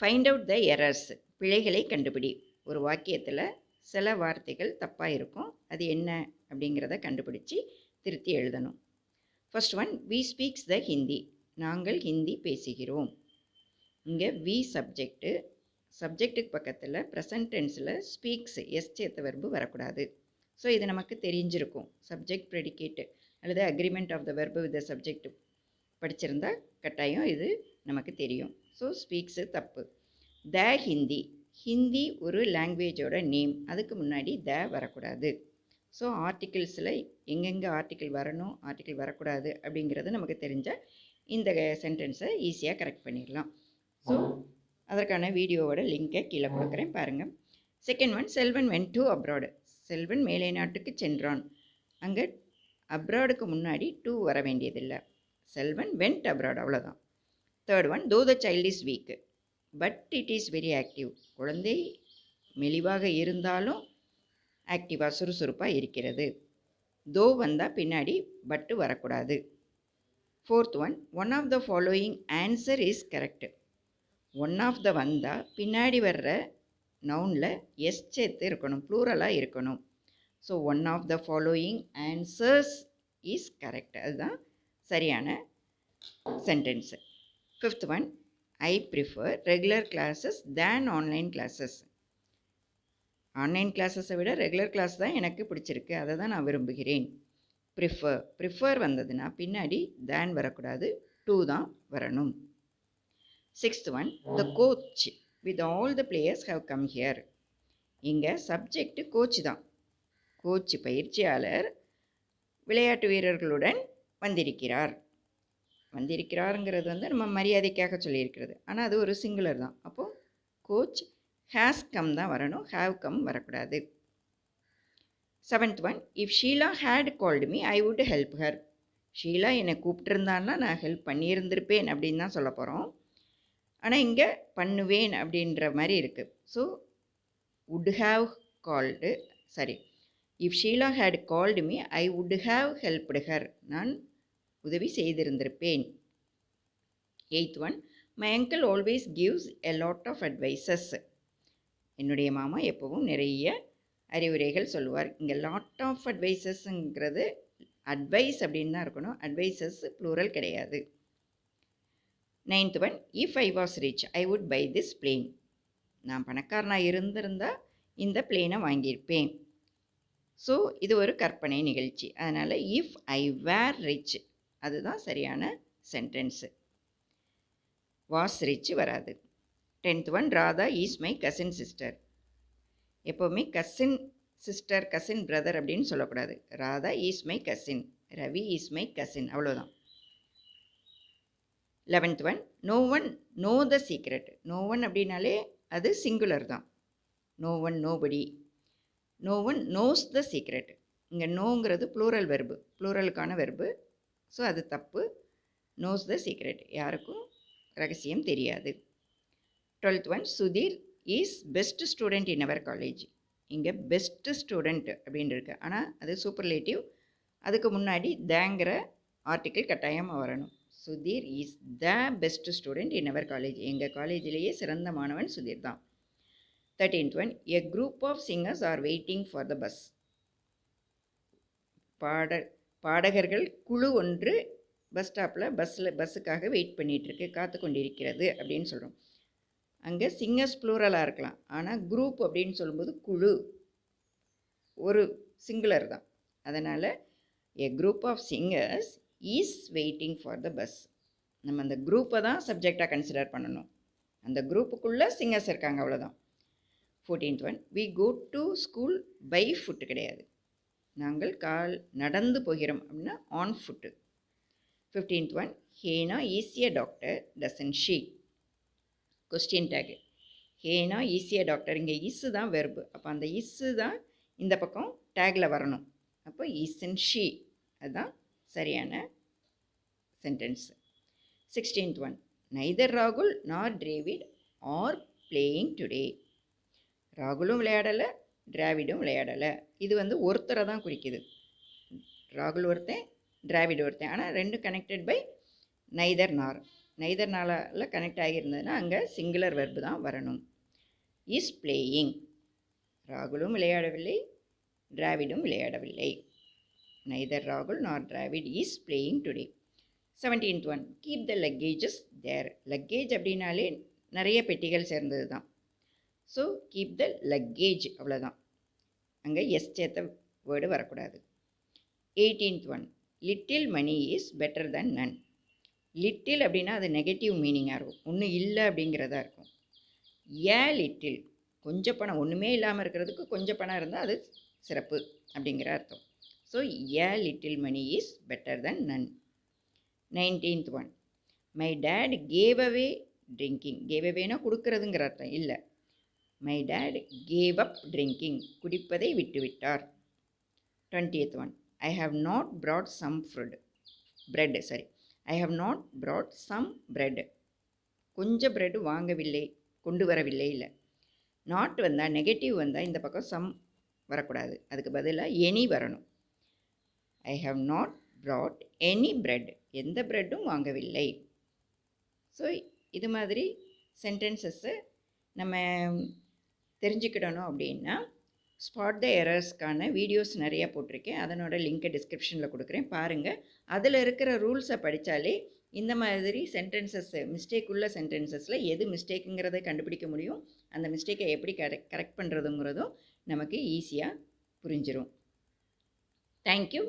Find out the errors பிழைகளை கண்டுபிடி. ஒரு வாக்கியத்தில் சில வார்த்தைகள் தப்பாக இருக்கும். அது என்ன அப்படிங்கிறத கண்டுபிடிச்சி திருத்தி எழுதணும். First one we speaks the Hindi நாங்கள் ஹிந்தி பேசுகிறோம். இங்கே வி சப்ஜெக்ட்டு சப்ஜெக்ட்டுக்கு பக்கத்தில் ப்ரெசன்ட் டென்ஸில் ஸ்பீக்ஸ் எஸ் சேர்த்த வெர்பு வரக்கூடாது. ஸோ இது நமக்கு தெரிஞ்சிருக்கும். சப்ஜெக்ட் ப்ரெடிகேட்டு அல்லது agreement of the verb with the subject படிச்சிருந்தா கட்டாயம் இது நமக்கு தெரியும். ஸோ ஸ்பீக்ஸு தப்பு. த ஹிந்தி. ஹிந்தி ஒரு லாங்குவேஜோட நேம் அதுக்கு முன்னாடி த வரக்கூடாது. ஸோ ஆர்டிகிள்ஸில் எங்கெங்கே ஆர்டிக்கிள் வரணும் ஆர்டிக்கிள் வரக்கூடாது அப்படிங்கிறது நமக்கு தெரிஞ்சால் இந்த சென்டென்ஸை ஈஸியாக கரெக்ட் பண்ணிடலாம். ஸோ அதற்கான வீடியோவோட லிங்கை கீழே கொடுக்குறேன் பாருங்கள் second one Selvan went to abroad Selvan மேலை நாட்டுக்கு சென்றான். அங்கே அப்ராடுக்கு முன்னாடி டூ வர வேண்டியதில்லை. செல்வன் வென்ட் அப்ராட் அவ்வளோதான் third one though the child is weak but it is very active குழந்தை மெலிவாக இருந்தாலும் ஆக்டிவாக சுறுசுறுப்பாக இருக்கிறது. தோ வந்தால் பின்னாடி பட்டு வரக்கூடாது. Fourth one one of the following answer is correct one of the வந்தால் பின்னாடி வர்ற நவுனில் எஸ் சேர்த்து இருக்கணும் ப்ளூரலாக இருக்கணும். So one of the following answers is correct அதுதான் சரியான sentence fifth one I prefer regular classes than online classes online கிளாஸஸை விட ரெகுலர் கிளாஸ் தான் எனக்கு பிடிச்சிருக்கு. அதை தான் நான் விரும்புகிறேன். ப்ரிஃபர் ப்ரிஃபர் வந்ததுன்னா பின்னாடி தேன் வரக்கூடாது. டூ தான் வரணும். Sixth one the coach with all the players have come here இங்கே சப்ஜெக்ட் கோச் தான். கோச் பயிற்சியாளர் விளையாட்டு வீரர்களுடன் வந்திருக்கிறார். வந்திருக்கிறாருங்கிறது வந்து நம்ம மரியாதைக்காக சொல்லியிருக்கிறது. ஆனால் அது ஒரு சிங்குலர் தான். அப்போது கோச் ஹேஸ் கம் தான் வரணும். ஹேவ் கம் வரக்கூடாது. Seventh one if Sheela had called me I would help her Sheela என்னை கூப்பிட்டுருந்தான்னா நான் ஹெல்ப் பண்ணியிருந்திருப்பேன் அப்படின்னு தான் சொல்ல போகிறோம் ஆனால் இங்கே பண்ணுவேன் அப்படின்ற மாதிரி இருக்குது so would have called sorry if Sheela had called me I would have helped her நான் உதவி செய்திருந்திருப்பேன். Eighth one my uncle always gives a lot of advices என்னுடைய மாமா எப்போவும் நிறைய அறிவுரைகள் சொல்லுவார். இங்கே லாட் ஆஃப் அட்வைசஸ்ங்கிறது அட்வைஸ் அப்படின்னு தான் இருக்கணும். அட்வைசஸ் ப்ளூரல் கிடையாது. Ninth one if I was rich I would buy this plane நான் பணக்காரனாக இருந்திருந்தால் இந்த பிளேனை வாங்கியிருப்பேன். ஸோ இது ஒரு கற்பனை நிகழ்ச்சி. அதனால் இஃப் ஐ வேர் ரிச் அதுதான் சரியான சென்டென்ஸு வாஸ் ரிச் வராது. Tenth one Radha is my cousin sister எப்போவுமே கசின் சிஸ்டர் கசின் பிரதர் அப்படின்னு சொல்லக்கூடாது. Radha is my cousin Ravi is my cousin அவ்வளோதான் eleventh one no one know the secret no one அப்படின்னாலே அது singular தான். No one nobody no one knows the secret இங்கே நோங்கிறது plural verb ப்ளூரலுக்கான verb so அது தப்பு. நோஸ் த சீக்ரெட் யாருக்கும் ரகசியம் தெரியாது. Twelfth one Sudheer is best student in our college இங்கே பெஸ்ட்டு ஸ்டூடெண்ட் அப்படின்னு இருக்கு. ஆனால் அது சூப்பர்லேட்டிவ் அதுக்கு முன்னாடி தேங்கிற ஆர்டிக்கிள் கட்டாயமாக வரணும். Sudheer is the best student in our college எங்கள் காலேஜிலேயே சிறந்த மாணவன் சுதீர் தான். Thirteenth one a group of singers are waiting for the bus பாட பாடகர்கள் குழு ஒன்று பஸ் ஸ்டாப்பில் பஸ்ஸில் பஸ்ஸுக்காக வெயிட் பண்ணிகிட்ருக்கு காத்து கொண்டிருக்கிறது அப்படின்னு சொல்கிறோம் அங்கே சிங்கர்ஸ் ப்ளூரலாக இருக்கலாம். ஆனால் குரூப் அப்படின்னு சொல்லும்போது குழு. ஒரு சிங்குலர் தான். அதனால் a group of singers is waiting for the bus நம்ம அந்த குரூப்பை தான் சப்ஜெக்டாக கன்சிடர் பண்ணணும். அந்த குரூப்புக்குள்ளே சிங்கர்ஸ் இருக்காங்க அவ்வளோதான் fourteenth one we go to school by foot கிடையாது. நாங்கள் கால் நடந்து போகிறோம் அப்படின்னா on foot fifteenth one Hena ஈஸியாக doctor doesn't she question tag Hena ஈஸியாக டாக்டர் இங்கே இஸ்ஸு தான் வெர்பு அப்போ அந்த இஸ்ஸு தான் இந்த பக்கம் டேக்கில் வரணும். அப்போ ஈசன் ஷீ அதுதான் சரியான சென்டென்ஸு சிக்ஸ்டீன்த் ஒன் நைதர் ராகுல் nor Dravid are playing today ராகுலும் விளையாடலை டிராவிடும் விளையாடலை. இது வந்து ஒருத்தரை தான் குறிக்குது. ராகுல் ஒருத்தன் டிராவிட் ஒருத்தன். ஆனால் ரெண்டும் connected by neither nor. Neither நெய்தர்னால connect ஆகியிருந்ததுன்னா அங்கே சிங்குலர் வெர்பு தான் வரணும். இஸ் பிளேயிங் ராகுலும் விளையாடவில்லை டிராவிடும் விளையாடவில்லை. நைதர் ராகுல் nor Dravid is playing today seventeenth one keep the luggages there luggage அப்படின்னாலே நிறைய பெட்டிகள் சேர்ந்தது தான் ஸோ கீப் த லக்கேஜ் அவ்வளோதான் அங்கே எஸ் சேர்த்த வேர்டு வரக்கூடாது. Eighteenth one little money is better than none little அப்படின்னா அது நெகட்டிவ் மீனிங்காக இருக்கும். ஒன்றும் இல்லை அப்படிங்கிறதா இருக்கும். ஏ லிட்டில் கொஞ்சம் பணம். ஒன்றுமே இல்லாமல் இருக்கிறதுக்கு கொஞ்சம் பணம் இருந்தால் அது சிறப்பு அப்படிங்கிற அர்த்தம். So a little money is better than none nineteenth one my dad gave away drinking gave அவேனா கொடுக்கறதுங்கிற அர்த்தம். இல்லை. My dad gave up drinking குடிப்பதை விட்டுவிட்டார். Twentieth one I have not brought some food bread சரி I have not brought some bread கொஞ்சம் bread வாங்கவில்லை. கொண்டு வரவில்லை இல்லை. Not வந்தால் நெகட்டிவ் வந்தால் இந்த பக்கம் சம் வரக்கூடாது. அதுக்கு பதிலாக எனி வரணும். I have not brought any bread எந்த பிரெட்டும் வாங்கவில்லை. ஸோ இது மாதிரி சென்டென்சஸ்ஸை நம்ம தெரிஞ்சுக்கிடணும் அப்படின்னா ஸ்பாட் த எரர்ஸ்க்கான வீடியோஸ் நிறையா போட்டிருக்கேன். அதனோட லிங்க்கை டிஸ்கிரிப்ஷனில் கொடுக்குறேன். பாருங்கள் அதில் இருக்கிற ரூல்ஸை படித்தாலே இந்த மாதிரி சென்டென்சஸ் மிஸ்டேக் உள்ள சென்டென்சஸில் எது மிஸ்டேக்குங்கிறத கண்டுபிடிக்க முடியும். அந்த மிஸ்டேக்கை எப்படி கரெக்ட் கரெக்ட் பண்ணுறதுங்கிறதும் நமக்கு ஈஸியாக புரிஞ்சிடும் தேங்க்யூ